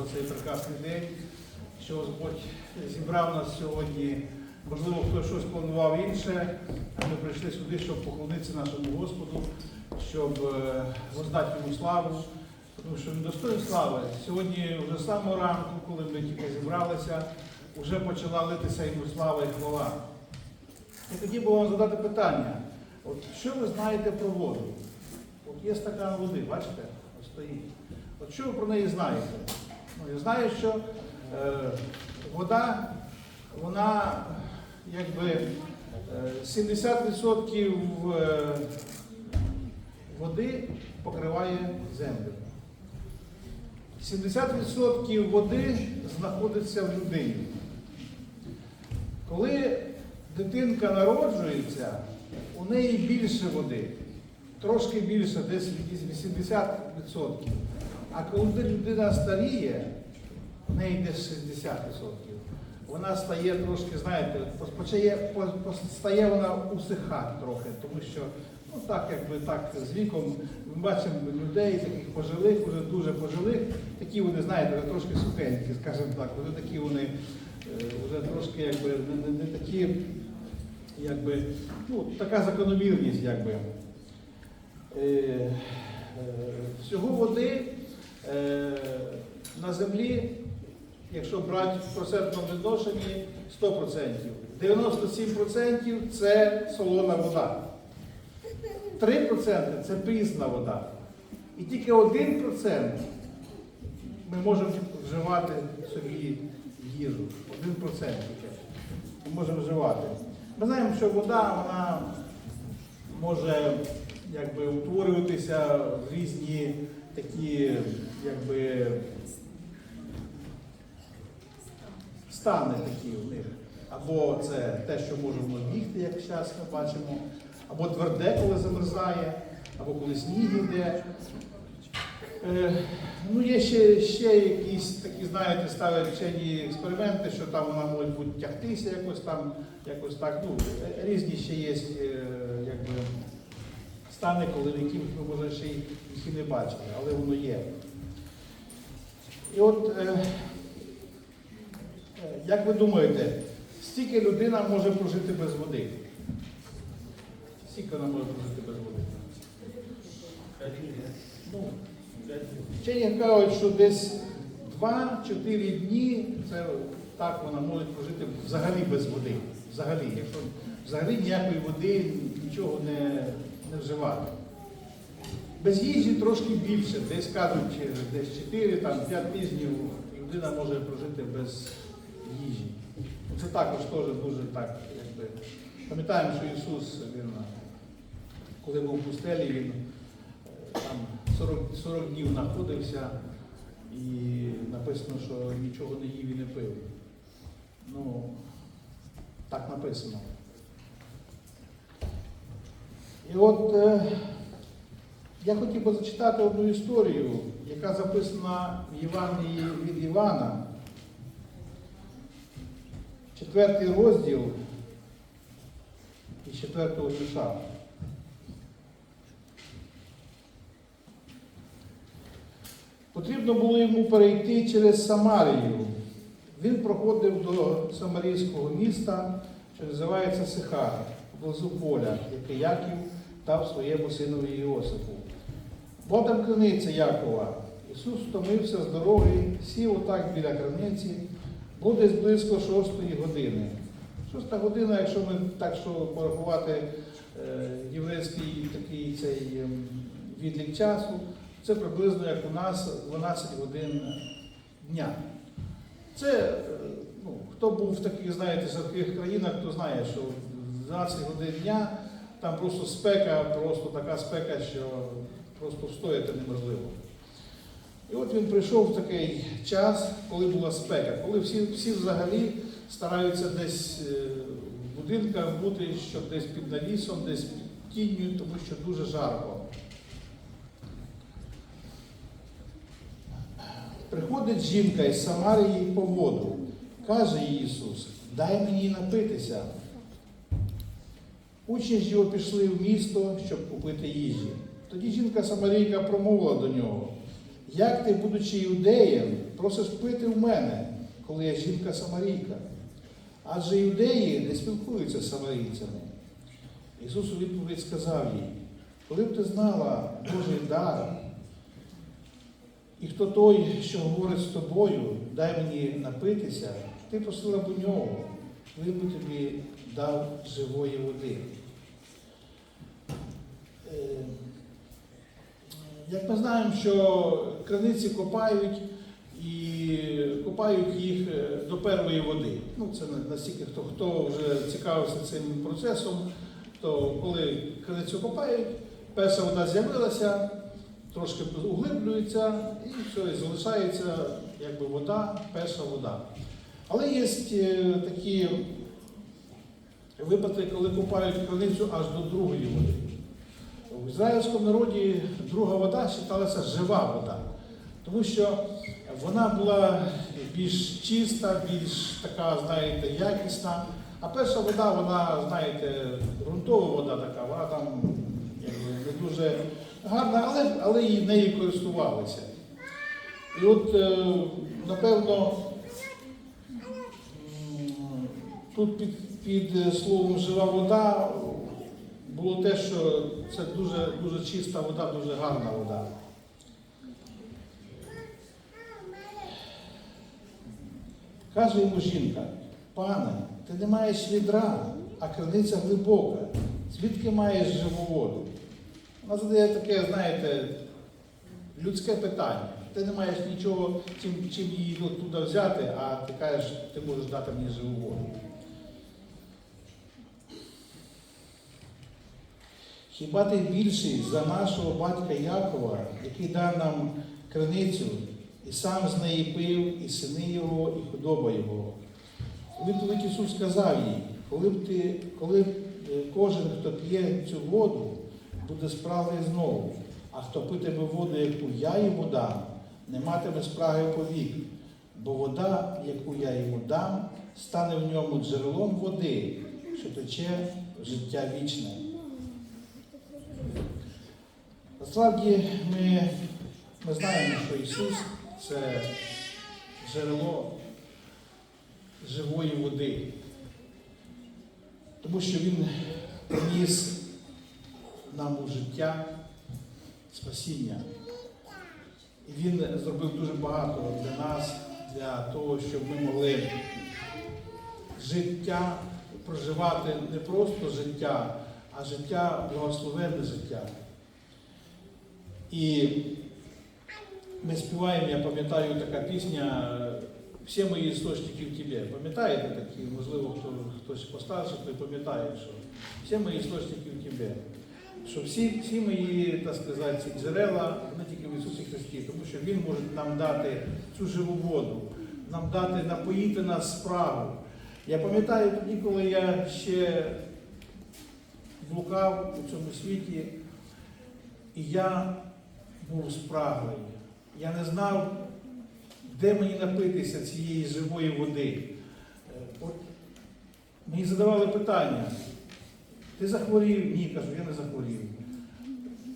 за цей прекрасний день, що Господь зібрав нас сьогодні. Можливо, хтось щось планував інше, ми прийшли сюди, щоб поклонитися нашому Господу, щоб е, воздати йому славу, тому що він достоїн слави. Сьогодні, вже самого ранку, коли ми тільки зібралися, вже почала литися йому слава і хвала. І тоді було вам задати питання: от що ви знаєте про воду? От є стакан води, бачите? Стоїть. От що ви про неї знаєте? Я знаю, що е, вода, вона якби е, 70% е, води покриває землю. 70% води знаходиться в людині. Коли дитинка народжується, у неї більше води, трошки більше, десь 80%. А коли людина старіє, у неї десь 60%. Вона стає трошки, знаєте, почає, стає вона усихати трохи, тому що, ну так, якби так, з віком ми бачимо людей, таких пожилих, вже дуже пожилих, такі вони, знаєте, вже трошки сухенькі, скажімо так, вже такі вони е, вже трошки якби не, не, не такі, якби, ну, така закономірність, якби. Е, е, всього води на землі, якщо брати в процентному відношенні, 100%. 97% це солона вода. 3% це прісна вода. І тільки 1% ми можемо вживати собі їжу. 1% тільки ми можемо вживати. Ми знаємо, що вода вона може якби, утворюватися в різні такі якби, стани такі в них. Або це те, що можемо бігти, як зараз ми бачимо, або тверде, коли замерзає, або коли сніг йде. Е, ну, є ще, ще якісь такі, знаєте, ставлять вчені експерименти, що там вона може бути тягтися якось там, якось так. Ну, різні ще є е, якби, стани, коли яких ми може ще й- їх і не бачили, але воно є. І от, е, е, як ви думаєте, стільки людина може прожити без води? Скільки вона може прожити без води? Ну, Вчені кажуть, що десь 2-4 дні це так вона може прожити взагалі без води. Взагалі, якщо взагалі ніякої води нічого не, не вживати. Без їжі трошки більше, десь кажуть, десь 4 там, 5 тижнів людина може прожити без їжі. Це також теж дуже так, якби. Пам'ятаємо, що Ісус, він, коли був в пустелі, він е, там 40, 40 днів знаходився і написано, що нічого не їв і не пив. Ну, так написано. І от е, я хотів би зачитати одну історію, яка записана в Євангелії від Івана, четвертий розділ і четвертого вірша. Потрібно було йому перейти через Самарію. Він проходив до Самарійського міста, що називається Сихар, поблизу поля, яке Яків дав своєму синові Іосифу. Бо там криниця Якова. Ісус втомився з дороги, сів отак біля криниці, був десь близько шостої години. Шоста година, якщо ми так що порахувати е, єврейський такий цей ем, відлік часу, це приблизно як у нас 12 годин дня. Це, е, ну, хто був в таких, знаєте, садких країнах, хто знає, що в 12 годин дня там просто спека, просто така спека, що просто встояти неможливо. І от він прийшов в такий час, коли була спека, коли всі, всі взагалі стараються десь е, в будинках бути, щоб десь під навісом, десь під тінню, тому що дуже жарко. Приходить жінка із Самарії по воду. Каже їй Ісус, дай мені напитися. Учні ж його пішли в місто, щоб купити їжі. Тоді жінка Самарійка промовила до нього, як ти, будучи юдеєм, просиш пити в мене, коли я жінка Самарійка? Адже юдеї не спілкуються з самарійцями. Ісус у відповідь сказав їй, коли б ти знала Божий дар, і хто той, що говорить з тобою, дай мені напитися, ти просила б у нього, він би тобі дав живої води. Е, Як ми знаємо, що криниці копають і копають їх е, до первої води. Ну, це настільки хто, хто вже цікавився цим процесом, то коли криницю копають, перша вода з'явилася, трошки углиблюється і все, і залишається якби вода, перша вода. Але є е, такі випадки, коли купають криницю аж до другої води. В ізраїльському народі друга вода вважалася жива вода, тому що вона була більш чиста, більш така, знаєте, якісна. А перша вода, вона, знаєте, ґрунтова вода така, вона там не дуже гарна, але, але і нею користувалися. І от, е, напевно, тут під, під словом жива вода було те, що це дуже, дуже чиста вода, дуже гарна вода. Каже йому жінка, пане, ти не маєш відра, а криниця глибока. Звідки маєш живу воду? Вона задає таке, знаєте, людське питання. Ти не маєш нічого, чим, чим її туди взяти, а ти кажеш, ти можеш дати мені живу воду. Хіба ти більший за нашого батька Якова, який дав нам криницю, і сам з неї пив, і сини його, і худоба його? Відповідь Ісус сказав їй, коли б ти, коли б, е, кожен, хто п'є цю воду, буде справний знову, а хто питиме воду, яку я йому дам, не матиме спраги повік, бо вода, яку я йому дам, стане в ньому джерелом води, що тече життя вічне. Насправді ми, ми знаємо, що Ісус це джерело живої води, тому що Він приніс нам у життя спасіння. І Він зробив дуже багато для нас, для того, щоб ми могли життя проживати не просто життя, а життя, благословенне життя. І ми співаємо, я пам'ятаю така пісня Всі мої істочники в тебе. Пам'ятаєте такі, можливо, хто, хтось постарше, той пам'ятає, що всі мої істочники в тебе. Що всі, всі мої, так сказати, ці джерела, вони тільки в Ісусі Христі, тому що Він може нам дати цю живу воду, нам дати, напоїти нас справу. Я пам'ятаю тоді, коли я ще блукав у цьому світі, і я був спраглий. Я не знав, де мені напитися цієї живої води. Е, мені задавали питання. Ти захворів? Ні, кажу, я не захворів.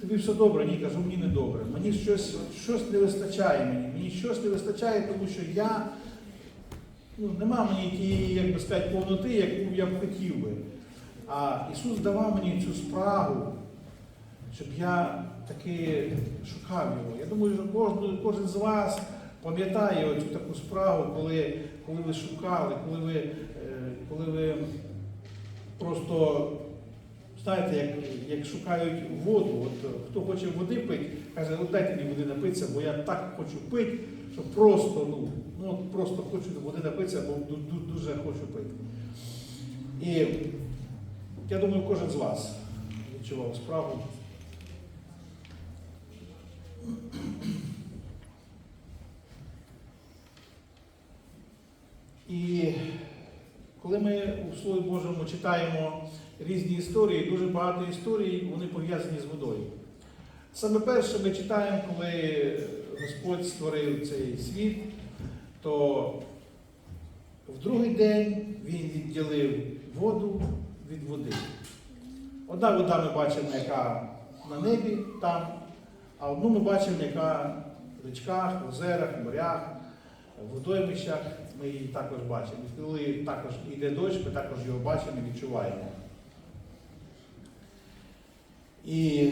Тобі все добре, ні, кажу, мені не добре. Мені щось, щось не вистачає мені. Мені щось не вистачає, тому що я, ну, нема мені тієї, як би сказати, повноти, яку я б хотів би. А Ісус давав мені цю справу, щоб я таки шукав його. Я думаю, що кожен, кожен з вас пам'ятає оцю таку справу, коли, коли ви шукали, коли ви, е, коли ви просто, знаєте, як, як шукають воду. От хто хоче води пити, каже, от дайте мені води напитися, бо я так хочу пити, що просто, ну, ну просто хочу води напитися, бо ду- ду- дуже хочу пити. І я думаю, кожен з вас відчував справу. І коли ми у Слові Божому читаємо різні історії, дуже багато історій, вони пов'язані з водою. Саме перше ми читаємо, коли Господь створив цей світ, то в другий день Він відділив воду від води. Одна вода ми бачимо, яка на небі там, а одну ми бачимо, яка річках, озерах, морях, водоймищах ми її також бачимо. І коли також йде дощ, ми також його бачимо і відчуваємо. І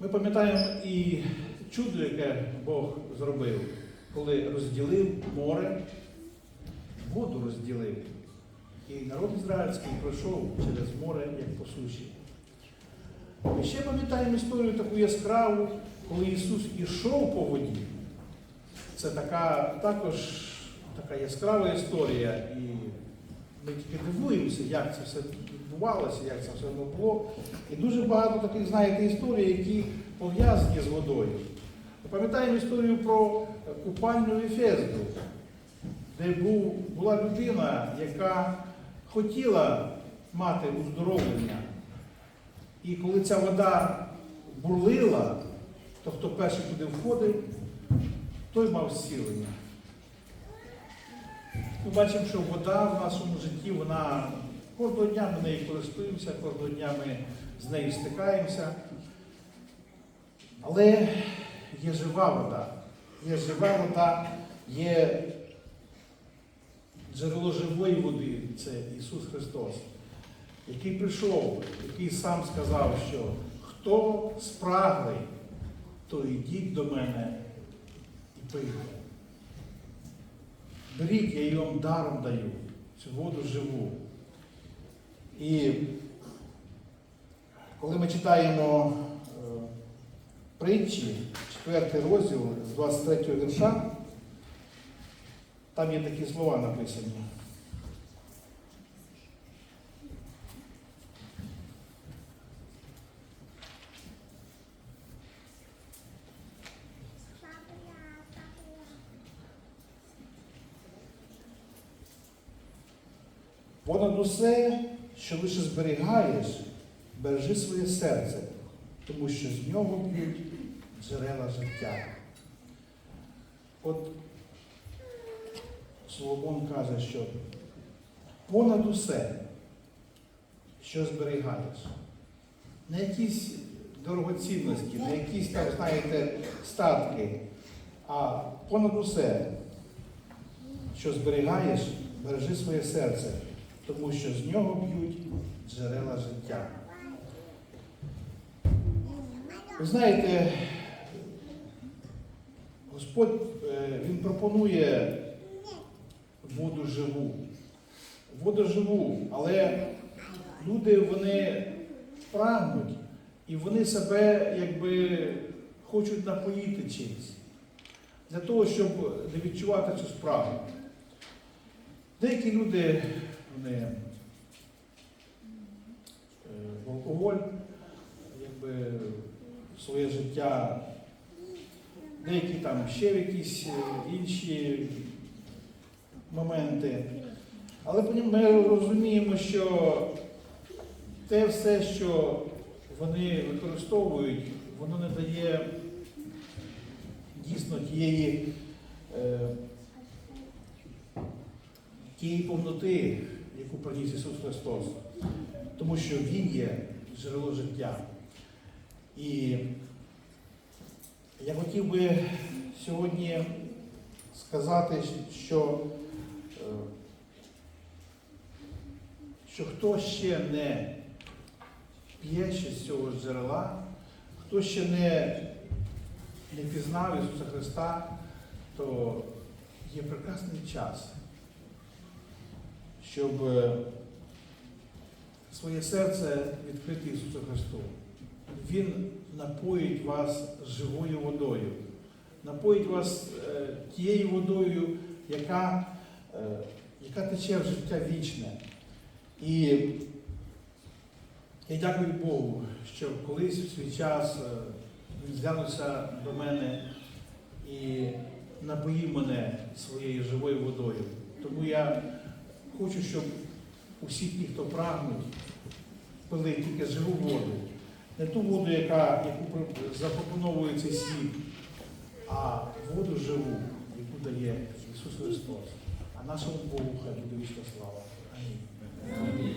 ми пам'ятаємо і чудо, яке Бог зробив, коли розділив море, воду розділив. І народ ізраїльський пройшов через море, як по суші. Ми ще пам'ятаємо історію таку яскраву, коли Ісус ішов по воді. Це така також така яскрава історія. І ми тільки дивуємося, як це все відбувалося, як це все було. І дуже багато таких, знаєте, історій, які пов'язані з водою. Ми пам'ятаємо історію про купальню Ефезду, де був, була людина, яка хотіла мати уздоровлення. І коли ця вода бурлила, то хто перший туди входив, той мав зцілення. Ми бачимо, що вода в нашому житті, вона кожного дня ми нею користуємося, кожного дня ми з нею стикаємося. Але є жива вода, є жива вода, є джерело живої води, це Ісус Христос, який прийшов, який сам сказав, що хто спраглий, то йдіть до мене і пийте. Беріть, я її вам даром даю, цю воду живу. І коли ми читаємо е, притчі, 4 розділ з 23 вірша, там є такі слова написані. Понад усе, що лише зберігаєш, бережи своє серце, тому що з нього б'ють джерела життя. От Соломон каже, що понад усе, що зберігаєш, не якісь дорогоцінності, не якісь там, знаєте, статки, а понад усе, що зберігаєш, бережи своє серце, тому що з нього б'ють джерела життя. Ви знаєте, Господь е, Він пропонує воду живу. Воду живу, але люди вони прагнуть і вони себе якби хочуть напоїти чимось. Для того, щоб не відчувати цю справу. Деякі люди е, в алкоголь, якби своє життя, деякі там ще в якісь е, інші моменти. Але ми розуміємо, що те все, що вони використовують, воно не дає дійсно тієї, е, тієї повноти, яку приніс Ісус Христос. Тому що Він є джерело життя. І я хотів би сьогодні сказати, що, е, що хто ще не п'є ще з цього джерела, хто ще не, не пізнав Ісуса Христа, то є прекрасний час, щоб е, своє серце відкрити Ісусу Христу. Він напоїть вас живою водою, напоїть вас е, тією водою, яка, е, яка тече в життя вічне. І я дякую Богу, що колись в свій час він зглянувся до мене і напоїв мене своєю живою водою. Тому я Хочу, щоб усі ті, хто прагнуть, пили тільки живу воду. Не ту воду, яка, яку запропоновує цей світ, а воду живу, яку дає Ісус Христос. А нашому Богу хай буде вічна слава. Амінь.